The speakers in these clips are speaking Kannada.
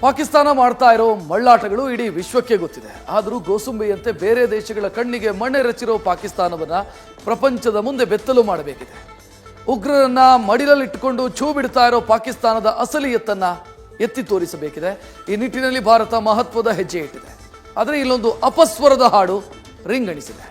ಪಾಕಿಸ್ತಾನ ಮಾಡ್ತಾ ಇರೋ ಮಳ್ಳಾಟಗಳು ಇಡೀ ವಿಶ್ವಕ್ಕೆ ಗೊತ್ತಿದೆ. ಆದರೂ ಗೋಸುಂಬೆಯಂತೆ ಬೇರೆ ದೇಶಗಳ ಕಣ್ಣಿಗೆ ಮಣ್ಣೆರಚಿರೋ ಪಾಕಿಸ್ತಾನವನ್ನ ಪ್ರಪಂಚದ ಮುಂದೆ ಬೆತ್ತಲು ಮಾಡಬೇಕಿದೆ. ಉಗ್ರರನ್ನ ಮಡಿಲಲ್ಲಿಟ್ಟುಕೊಂಡು ಛೂ ಬಿಡ್ತಾ ಇರೋ ಪಾಕಿಸ್ತಾನದ ಅಸಲಿಯತ್ತನ್ನ ಎತ್ತಿ ತೋರಿಸಬೇಕಿದೆ. ಈ ನಿಟ್ಟಿನಲ್ಲಿ ಭಾರತ ಮಹತ್ವದ ಹೆಜ್ಜೆ ಇಟ್ಟಿದೆ. ಆದರೆ ಇಲ್ಲೊಂದು ಅಪಸ್ವರದ ಹಾಡು ರಿಂಗಣಿಸಿದೆ.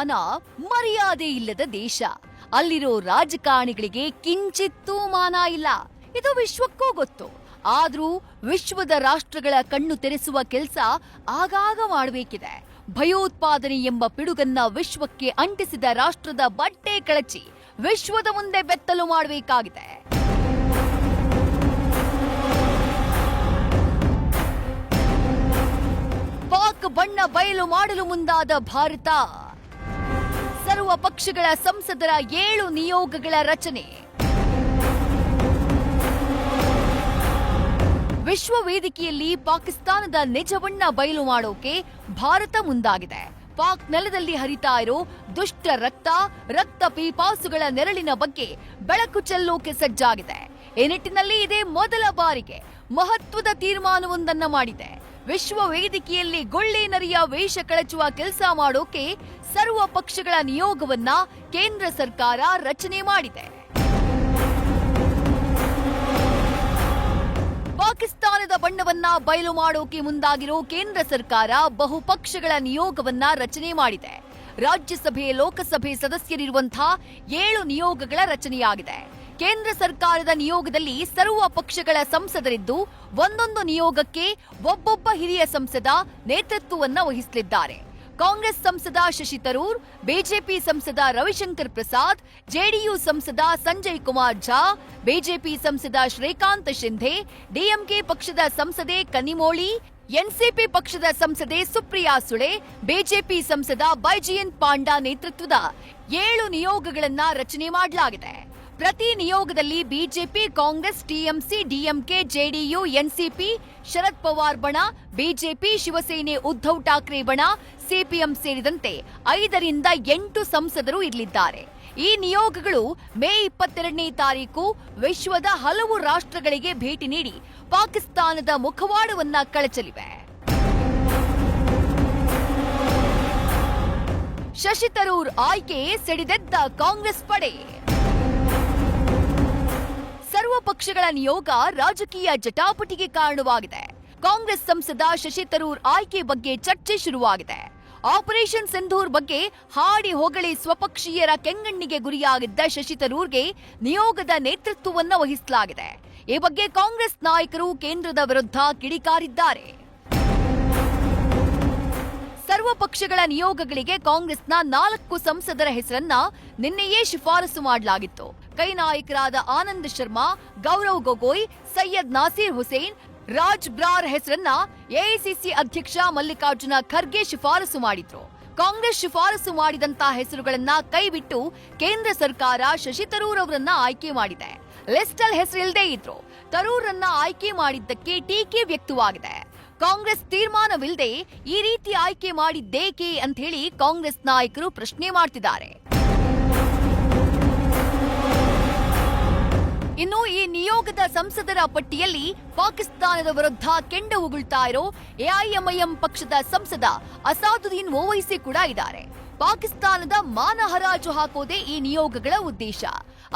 ಪಾಕಿಸ್ತಾನ ಮರ್ಯಾದೆ ಇಲ್ಲದ ದೇಶ. ಅಲ್ಲಿರೋ ರಾಜಕಾರಣಿಗಳಿಗೆ ಕಿಂಚಿತ್ತೂ ಮಾನ ಇಲ್ಲ. ಇದು ವಿಶ್ವಕ್ಕೂ ಗೊತ್ತು. ಆದ್ರೂ ವಿಶ್ವದ ರಾಷ್ಟ್ರಗಳ ಕಣ್ಣು ತೆರೆಸುವ ಕೆಲಸ ಆಗಾಗ ಮಾಡಬೇಕಿದೆ. ಭಯೋತ್ಪಾದನೆ ಎಂಬ ಪಿಡುಗನ್ನ ವಿಶ್ವಕ್ಕೆ ಅಂಟಿಸಿದ ರಾಷ್ಟ್ರದ ಬಟ್ಟೆ ಕಳಚಿ ವಿಶ್ವದ ಮುಂದೆ ಬೆತ್ತಲು ಮಾಡಬೇಕಾಗಿದೆ. ಪಾಕ್ ಬಣ್ಣ ಬಯಲು ಮಾಡಲು ಮುಂದಾದ ಭಾರತ. ಸರ್ವ ಪಕ್ಷಗಳ ಸಂಸದರ ಏಳು ನಿಯೋಗಗಳ ರಚನೆ. ವಿಶ್ವ ವೇದಿಕೆಯಲ್ಲಿ ಪಾಕಿಸ್ತಾನದ ನಿಜವಣ್ಣ ಬಯಲು ಮಾಡೋಕೆ ಭಾರತ ಮುಂದಾಗಿದೆ. ಪಾಕ್ ನೆಲದಲ್ಲಿ ಹರಿತಾ ಇರೋ ದುಷ್ಟ ರಕ್ತ ರಕ್ತ ಪೀಪಾಸುಗಳ ನೆರಳಿನ ಬಗ್ಗೆ ಬೆಳಕು ಚೆಲ್ಲೋಕೆ ಸಜ್ಜಾಗಿದೆ. ಈ ನಿಟ್ಟಿನಲ್ಲಿ ಇದೇ ಮೊದಲ ಬಾರಿಗೆ ಮಹತ್ವದ ತೀರ್ಮಾನವೊಂದನ್ನ ಮಾಡಿದೆ. ವಿಶ್ವ ವೇದಿಕೆಯಲ್ಲಿ ಗೊಳ್ಳೆ ನರಿಯ ವೇಷ ಕಳಚುವ ಕೆಲಸ ಮಾಡೋಕೆ ಸರ್ವ ಪಕ್ಷಗಳ ನಿಯೋಗವನ್ನ ಕೇಂದ್ರ ಸರ್ಕಾರ ರಚನೆ ಮಾಡಿದೆ. ಪಾಕಿಸ್ತಾನದ ಬಣ್ಣವನ್ನ ಬಯಲು ಮಾಡೋಕೆ ಮುಂದಾಗಿರೋ ಕೇಂದ್ರ ಸರ್ಕಾರ ಬಹುಪಕ್ಷಗಳ ನಿಯೋಗವನ್ನ ರಚನೆ ಮಾಡಿದೆ. ರಾಜ್ಯಸಭೆ, ಲೋಕಸಭೆ ಸದಸ್ಯರಿರುವಂತಹ ಏಳು ನಿಯೋಗಗಳ ರಚನೆಯಾಗಿದೆ. ಕೇಂದ್ರ ಸರ್ಕಾರದ ನಿಯೋಗದಲ್ಲಿ ಸರ್ವ ಪಕ್ಷಗಳ ಸಂಸದರಿದ್ದು ಒಂದೊಂದು ನಿಯೋಗಕ್ಕೆ ಒಬ್ಬೊಬ್ಬ ಹಿರಿಯ ಸಂಸದ ನೇತೃತ್ವವನ್ನು ವಹಿಸಲಿದ್ದಾರೆ. ಕಾಂಗ್ರೆಸ್ ಸಂಸದ ಶಶಿ ತರೂರ್, ಬಿಜೆಪಿ ಸಂಸದ ರವಿಶಂಕರ್ ಪ್ರಸಾದ್, ಜೆಡಿಯು ಸಂಸದ ಸಂಜಯ್ ಕುಮಾರ್ ಝಾ, ಬಿಜೆಪಿ ಸಂಸದ ಶ್ರೀಕಾಂತ್ ಶಿಂಧೆ, ಡಿಎಂಕೆ ಪಕ್ಷದ ಸಂಸದೆ ಕನಿಮೋಳಿ, ಎನ್ಸಿಪಿ ಪಕ್ಷದ ಸಂಸದೆ ಸುಪ್ರಿಯಾ ಸುಳೆ, ಬಿಜೆಪಿ ಸಂಸದ ಬೈಜಯಂತ್ ಪಾಂಡಾ ನೇತೃತ್ವದ ಏಳು ನಿಯೋಗಗಳನ್ನ ರಚನೆ ಮಾಡಲಾಗಿದೆ. ಪ್ರತಿ ನಿಯೋಗದಲ್ಲಿ BJP, Congress, TMC, DMK, JDU, NCP, Sharad Pawar ಬಣ, ಬಿಜೆಪಿ, ಶಿವಸೇನೆ, ಉದ್ಧವ್ ಠಾಕ್ರೆ ಬಣ ಸಿಪಿಎಂ ಸೇರಿದಂತೆ ಐದರಿಂದ ಎಂಟು ಸಂಸದರು ಇರಲಿದ್ದಾರೆ. ಈ ನಿಯೋಗಗಳು ಮೇ ಇಪ್ಪತ್ತೆರಡನೇ ತಾರೀಕು ವಿಶ್ವದ ಹಲವು ರಾಷ್ಟ್ರಗಳಿಗೆ ಭೇಟಿ ನೀಡಿ ಪಾಕಿಸ್ತಾನದ ಮುಖವಾಡವನ್ನ ಕಳಚಲಿವೆ. ಶಶಿ ತರೂರ್ ಆಯ್ಕೆ ಸಿಡಿದೆದ್ದ ಕಾಂಗ್ರೆಸ್ ಪಡೆ. ಸರ್ವ ಪಕ್ಷಗಳ ನಿಯೋಗ ರಾಜಕೀಯ ಜಟಾಪಟಿಗೆ ಕಾರಣವಾಗಿದೆ. ಕಾಂಗ್ರೆಸ್ ಸಂಸದ ಶಶಿ ತರೂರ್ ಆಯ್ಕೆ ಬಗ್ಗೆ ಚರ್ಚೆ ಶುರುವಾಗಿದೆ. ಆಪರೇಷನ್ ಸಿಂಧೂರ್ ಬಗ್ಗೆ ಹಾಡಿ ಹೊಗಳಿ ಸ್ವಪಕ್ಷೀಯರ ಕೆಂಗಣ್ಣಿಗೆ ಗುರಿಯಾಗಿದ್ದ ಶಶಿ ತರೂರ್ಗೆ ನಿಯೋಗದ ನೇತೃತ್ವವನ್ನು ವಹಿಸಲಾಗಿದೆ. ಈ ಬಗ್ಗೆ ಕಾಂಗ್ರೆಸ್ ನಾಯಕರು ಕೇಂದ್ರದ ವಿರುದ್ಧ ಕಿಡಿಕಾರಿದ್ದಾರೆ. ಸರ್ವ ಪಕ್ಷಗಳ ನಿಯೋಗಗಳಿಗೆ ಕಾಂಗ್ರೆಸ್ನ ನಾಲ್ಕು ಸಂಸದರ ಹೆಸರನ್ನ ನಿನ್ನೆಯೇ ಶಿಫಾರಸು ಮಾಡಲಾಗಿತ್ತು. ಕೈ ನಾಯಕರಾದ ಆನಂದ್ ಶರ್ಮಾ, ಗೌರವ್ ಗೊಗೋಯ್, ಸೈಯದ್ ನಾಸೀರ್ ಹುಸೇನ್ ರಾಜ್ ಬ್ರಾರ್ ಹೆಸರನ್ನ ಎಐಸಿಸಿ ಅಧ್ಯಕ್ಷ ಮಲ್ಲಿಕಾರ್ಜುನ ಖರ್ಗೆ ಶಿಫಾರಸು ಮಾಡಿದ್ರು. ಕಾಂಗ್ರೆಸ್ ಶಿಫಾರಸು ಮಾಡಿದಂತ ಹೆಸರುಗಳನ್ನ ಕೈಬಿಟ್ಟು ಕೇಂದ್ರ ಸರ್ಕಾರ ಶಶಿ ತರೂರ್ ಅವರನ್ನ ಆಯ್ಕೆ ಮಾಡಿದೆ. ಲಿಸ್ಟಲ್ ಹೆಸರಿಲ್ಲದೆ ಇದ್ರು. ತರೂರನ್ನ ಆಯ್ಕೆ ಮಾಡಿದ್ದಕ್ಕೆ ಟೀಕೆ ವ್ಯಕ್ತವಾಗಿದೆ. ಕಾಂಗ್ರೆಸ್ ತೀರ್ಮಾನವಿಲ್ಲದೆ ಈ ರೀತಿ ಆಯ್ಕೆ ಮಾಡಿದ್ದೇಕೆ ಅಂತ ಹೇಳಿ ಕಾಂಗ್ರೆಸ್ ನಾಯಕರು ಪ್ರಶ್ನೆ ಮಾಡ್ತಿದ್ದಾರೆ. ಇನ್ನು ಈ ನಿಯೋಗದ ಸಂಸದರ ಪಟ್ಟಿಯಲ್ಲಿ ಪಾಕಿಸ್ತಾನದ ವಿರುದ್ಧ ಕೆಂಡ ಉಗುಳ್ತಾ ಇರೋ ಎಐಎಂಐಎಂ ಪಕ್ಷದ ಸಂಸದ ಅಸಾದುದ್ದೀನ್ ಓವೈಸಿ ಕೂಡ ಇದ್ದಾರೆ. ಪಾಕಿಸ್ತಾನದ ಮಾನ ಹರಾಜು ಹಾಕೋದೇ ಈ ನಿಯೋಗಗಳ ಉದ್ದೇಶ.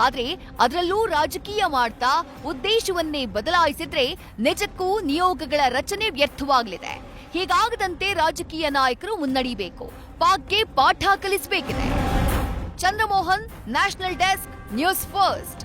ಆದ್ರೆ ಅದರಲ್ಲೂ ರಾಜಕೀಯ ಮಾಡ್ತಾ ಉದ್ದೇಶವನ್ನೇ ಬದಲಾಯಿಸಿದ್ರೆ ನಿಜಕ್ಕೂ ನಿಯೋಗಗಳ ರಚನೆ ವ್ಯರ್ಥವಾಗಲಿದೆ. ಹೀಗಾಗದಂತೆ ರಾಜಕೀಯ ನಾಯಕರು ಮುನ್ನಡಿಬೇಕು. ಪಾಕ್ಗೆ ಪಾಠ ಕಲಿಸಬೇಕಿದೆ. Chandramohan national desk news first.